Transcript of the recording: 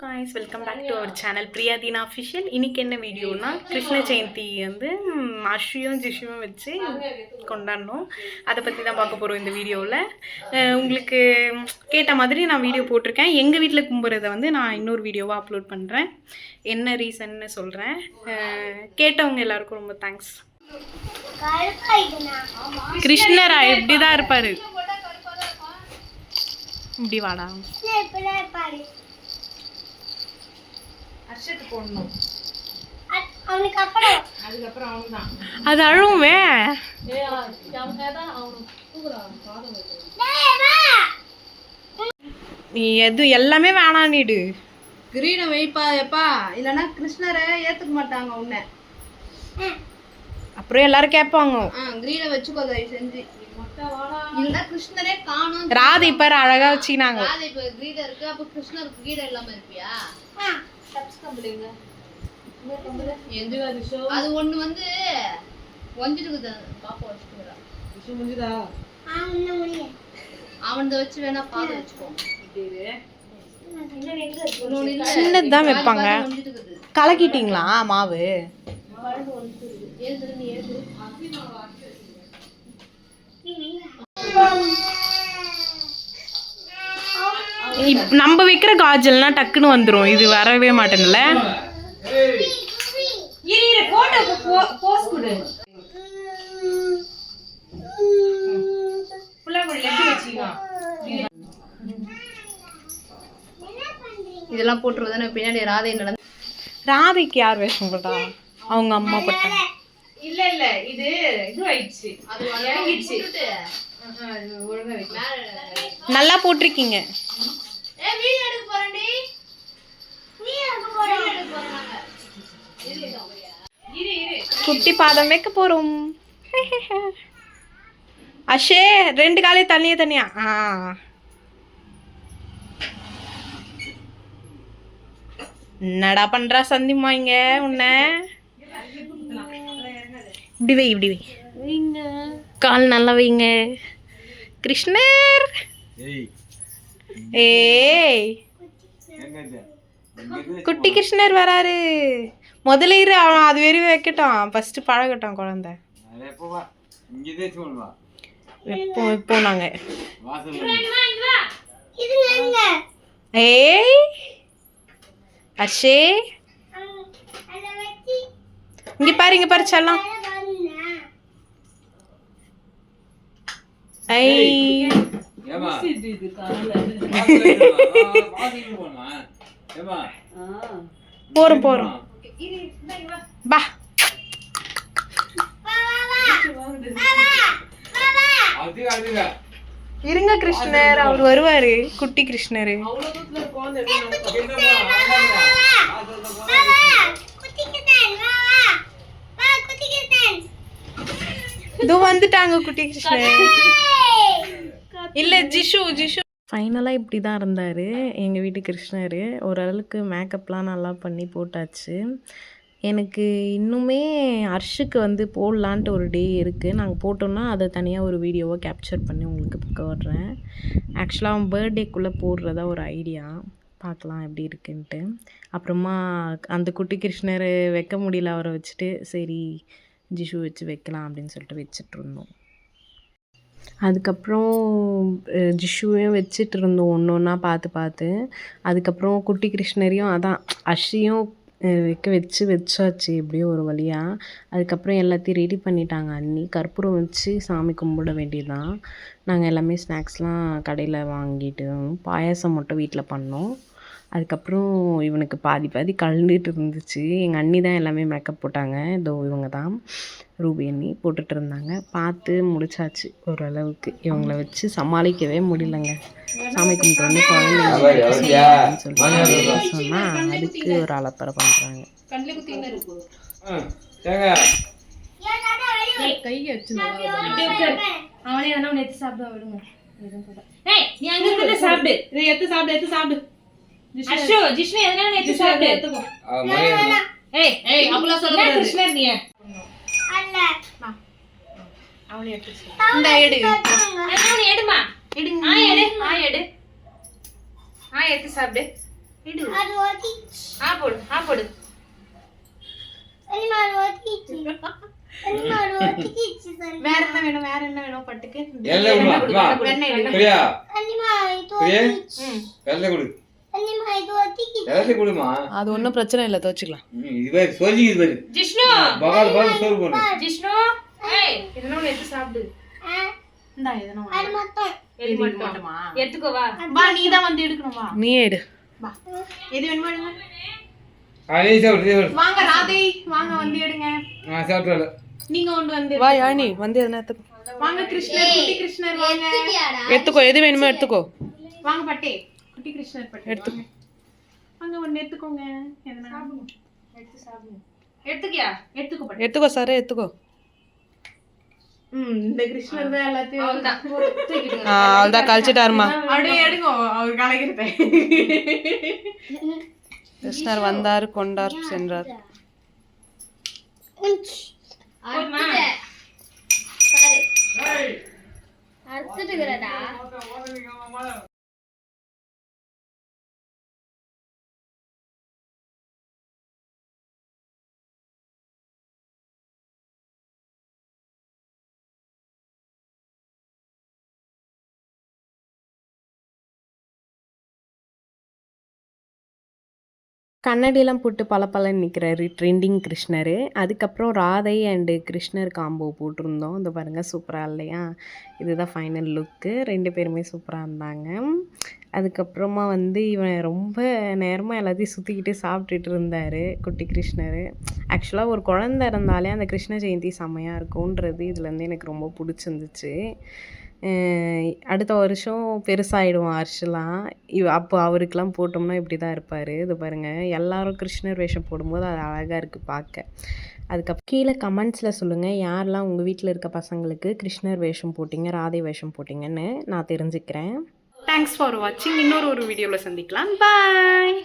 Guys welcome back to our channel Priyatheena official இன்னைக்கு என்ன வீடியோனா கிருஷ்ண ஜெயந்தி வந்து ம், அஷ்வியும் ஜிஷுவும் வச்சு கொண்டாடணும். அதை பற்றி தான் பார்க்க போகிறோம் இந்த வீடியோவில் உங்களுக்கு கேட்ட மாதிரி நான் வீடியோ போட்டிருக்கேன். எங்கள் வீட்டில் கும்புறதை வந்து நான் இன்னொரு வீடியோவாக அப்லோட் பண்ணுறேன் என்ன ரீசன்னு சொல்கிறேன் கேட்டவங்க எல்லாருக்கும் ரொம்ப தேங்க்ஸ் கிருஷ்ணரா எப்படி தான் இருப்பார். இப்படி வாடா. அவனுக்கு அப்புறம் அது அழுவுமே. டேய், வா. நீ எது எல்லாமே வேணான்னிடு கிரீனை வைப்பா எப்பா. இல்லைன்னா கிருஷ்ணரை ஏத்துக்க மாட்டாங்க உன்னை. அப்புறம் எல்லாரும் கேட்பாங்க. ஆ கிரீனை வச்சுக்கோ தயவு செஞ்சு. இல்லைன்னா கிருஷ்ணரே காணும். ராதை இப்ப அழகா வச்சுக்கினாங்க. ராதை இப்ப கிரீடை இருக்கு அப்ப கிருஷ்ணருக்கு கிரீடை இல்லாம இருப்பியா? அது ஒண்ணு வந்து ஒஞ்சிட்டு பாப்பா வச்சுக்கிறா. இன்னும் முடியல. அவனத வச்சு வேணா வச்சுக்கோ. சின்னதுதான் வைப்பாங்க. கலக்கிட்டீங்களா மாவு? நம்ம வைக்கிற காஜல்னா டக்குன்னு வந்துரும். இது வரவே மாட்டேன்ல. இதெல்லாம் போட்டுருவதானே பின்னாடி ராதை நடந்து. ராதைக்கு யார் வேஷம் போட்டா? அவங்க அம்மா போட்டா. அது இறங்கிடுச்சு நல்லா போட்டிருக்கீங்க ஏ வீடியோ எடுக்க போறேன்டி நீ எடுக்க போறோம். குட்டி பாதம் வைக்க போறோம். அஷே ரெண்டு காலையும் தனியா தனியா ஆ. என்னடா பண்றா சந்திமா இங்க உன்னை? இப்படி வை இப்படி வை. கால் நல்லா வைங்க. கிருஷ்ணர். ஏய். குட்டி கிருஷ்ணர் வராரு. முதல்ல இரு அவன் அது வெறி வைக்கட்டும். ஃபர்ஸ்ட் பழகட்டும் குழந்தை. இப்போ இப்போ நாங்க. இது எங்க? ஏய் அஷே இங்க பாரு இங்க பாரு செல்லம். மேல வரணும்னா? போறோம் போறோம். பா இருங்க கிருஷ்ணர். அவர் வருவாரு குட்டி கிருஷ்ணர். இதோ வந்துட்டாங்க குட்டி கிருஷ்ணர். இல்ல ஜிஷு ஜிஷு. ஃபைனலாக இப்படி தான் இருந்தார். எங்கள் வீட்டு கிருஷ்ணர். ஓரளவுக்கு மேக்கப்லாம் நல்லா பண்ணி போட்டாச்சு. எனக்கு இன்னுமே அர்ஷுக்கு வந்து போடலான்ட்டு ஒரு டே இருக்குது நாங்கள் போட்டோன்னா அதை தனியாக ஒரு வீடியோவை கேப்சர் பண்ணி உங்களுக்கு பக்கம் வர்றேன் ஆக்சுவலாக அவன் பர்த்டேக்குள்ளே போடுறதா ஒரு ஐடியா பார்க்கலாம் எப்படி இருக்குன்ட்டு. அப்புறமா அந்த குட்டி கிருஷ்ணர் வைக்க முடியல அவரை வச்சுட்டு சரி ஜிஷு வச்சு வைக்கலாம் அப்படின்னு சொல்லிட்டு வச்சுட்டு இருந்தோம். அதுக்கப்புறம் ஜிஷுவையும் வச்சுட்டு இருந்தோம் ஒன்று ஒன்றா பார்த்து பார்த்து அதுக்கப்புறம் குட்டி கிருஷ்ணரையும் அதான் அஷியும் வைக்க வச்சு வச்சாச்சு எப்படியோ ஒரு வழியாக அதுக்கப்புறம் எல்லாத்தையும் ரெடி பண்ணிட்டாங்க. அண்ணி கற்பூரம் வச்சு சாமி கும்பிட வேண்டியதுதான். நாங்கள் எல்லாமே ஸ்நாக்ஸ்லாம் கடையில் வாங்கிட்டு பாயாசம் மட்டும் வீட்டில் பண்ணோம். அதுக்கப்புறம் இவனுக்கு பாதி பாதி கலந்துட்டு இருந்துச்சு. எங்கள் அண்ணி தான் எல்லாமே மேக்கப் போட்டாங்க. இதோ இவங்க தான். ரூபி அண்ணி போட்டுட்டு இருந்தாங்க. பார்த்து முடிச்சாச்சு ஓரளவுக்கு. இவங்கள வச்சு சமாளிக்கவே முடியலங்க. சாமி கும்பிட்டு வந்து குழந்தைங்க சொல்லிட்டு சொன்னால் அதுக்கு ஒரு அலப்பறை பண்ணுறாங்க கையை வச்சு அவனே வேணா எடுத்து சாப்பிட விடுங்க. நீ அங்க இருந்து சாப்பிடு. இதை எடுத்து சாப்பிடு எடுத்து சாப்பிடு. அஷோ ஜிஷ்ணு எதனா எடுத்து சாப்பிடு எடுத்துக்கோ ஏய் ஏய் அப்படிலாம் என்ன சொல்லக்கூடாது கிருஷ்ணர் நீ அல்ல. அவனே எடுத்து இந்த எடு அண்ணா, நீ எடுமா எடுங்க ஆ எடு ஆ எடு ஆ எடுத்து சாப்பிடு அது ஒட்டிச்சு ஆ போடு ஆ போடு அது ஒட்டிக்கிச்சு சரி வேற என்ன வேணும் வேற என்ன வேணும் பட்டுக்கு எல்லாம் விடுமா. பிரியா இது பிரியா கொடு அது ஒன்றும் பிரச்சனை இல்லை துவச்சிக்கலாம் ம், இது பேர் சொல்லி இது பேர். ஜிஷ்ணு! பகால் பால் சோறு போடு. ஜிஷ்ணு! ஏய் இதெல்லாம் ஒண்ணு எடுத்து சாப்பிடு. ஆ, இந்தா எதனா ஒண்ணு. அது மட்டும். எது மட்டும் மட்டுமா? எடுத்துக்கோ வா. வா நீ தான் வந்து எடுக்கணும் வா. நீ எடு. வா. எது வேணுமோ எடுங்க சாப்பிடு வாங்க ராதை. வாங்க வந்து எடுங்க. நீங்க கொண்டு வந்து வா யானி வந்து எதனா எடுத்துக்கோ. வாங்க கிருஷ்ணர் குட்டி கிருஷ்ணர் வாங்க? எடுத்துக்கோ எது வேணுமோ எடுத்துக்கோ. வாங்க பட்டே. குட்டி கிருஷ்ணர் பட்டே எடுத்து வாங்க ஒண்ணு எடுத்துக்கோங்க. எதனா? எடுத்து சாப்பிடு. எடுத்துக்கியா? எடுத்துக்கோ எடுத்துக்கோ சார் எடுத்துக்கோ. ம் இந்த கிருஷ்ணர் தான் எல்லாத்தையும் அவ்வளோதான் கழிச்சிட்டாருமா. அப்படியே எடுங்க அவர் கலைக்கிறத. கிருஷ்ணர் வந்தார் கொண்டார் சென்றார். உஞ்ச். கண்ணாடியெல்லாம் போட்டு பளபளன்னு நிற்கிறாரு ட்ரெண்டிங் கிருஷ்ணர். அதுக்கப்புறம் ராதை அண்டு கிருஷ்ணர் காம்போ போட்டிருந்தோம். இந்த பாருங்கள் சூப்பராக இல்லையா? இதுதான் ஃபைனல் லுக்கு ரெண்டு பேருமே சூப்பராக இருந்தாங்க. அதுக்கப்புறமா வந்து இவன் ரொம்ப நேரமாக எல்லாத்தையும் சுற்றிக்கிட்டு சாப்பிட்டுட்டு இருந்தார் குட்டி கிருஷ்ணர். ஆக்சுவலாக ஒரு குழந்த இருந்தாலே அந்த கிருஷ்ண ஜெயந்தி செம்மையாக இருக்கும்ன்றது இதுலேருந்து எனக்கு ரொம்ப பிடிச்சிருந்துச்சு. அடுத்த வருஷம் பெருசாகிடுவான் அர்ஷலாம் இவ் அப்போ அவருக்கெலாம் போட்டோம்னா இப்படி தான் இருப்பார். இது பாருங்கள் எல்லாரும் கிருஷ்ணர் வேஷம் போடும்போது அது அழகாக இருக்குது பார்க்க அதுக்கப்புறம் கீழே கமெண்ட்ஸில் சொல்லுங்கள் யாரெல்லாம் உங்கள் வீட்டில் இருக்க பசங்களுக்கு கிருஷ்ணர் வேஷம் போட்டிங்க ராதை வேஷம் போட்டிங்கன்னு நான் தெரிஞ்சுக்கிறேன். தேங்க்ஸ் ஃபார் வாட்சிங் இன்னொரு ஒரு வீடியோவில் சந்திக்கலாம். பாய்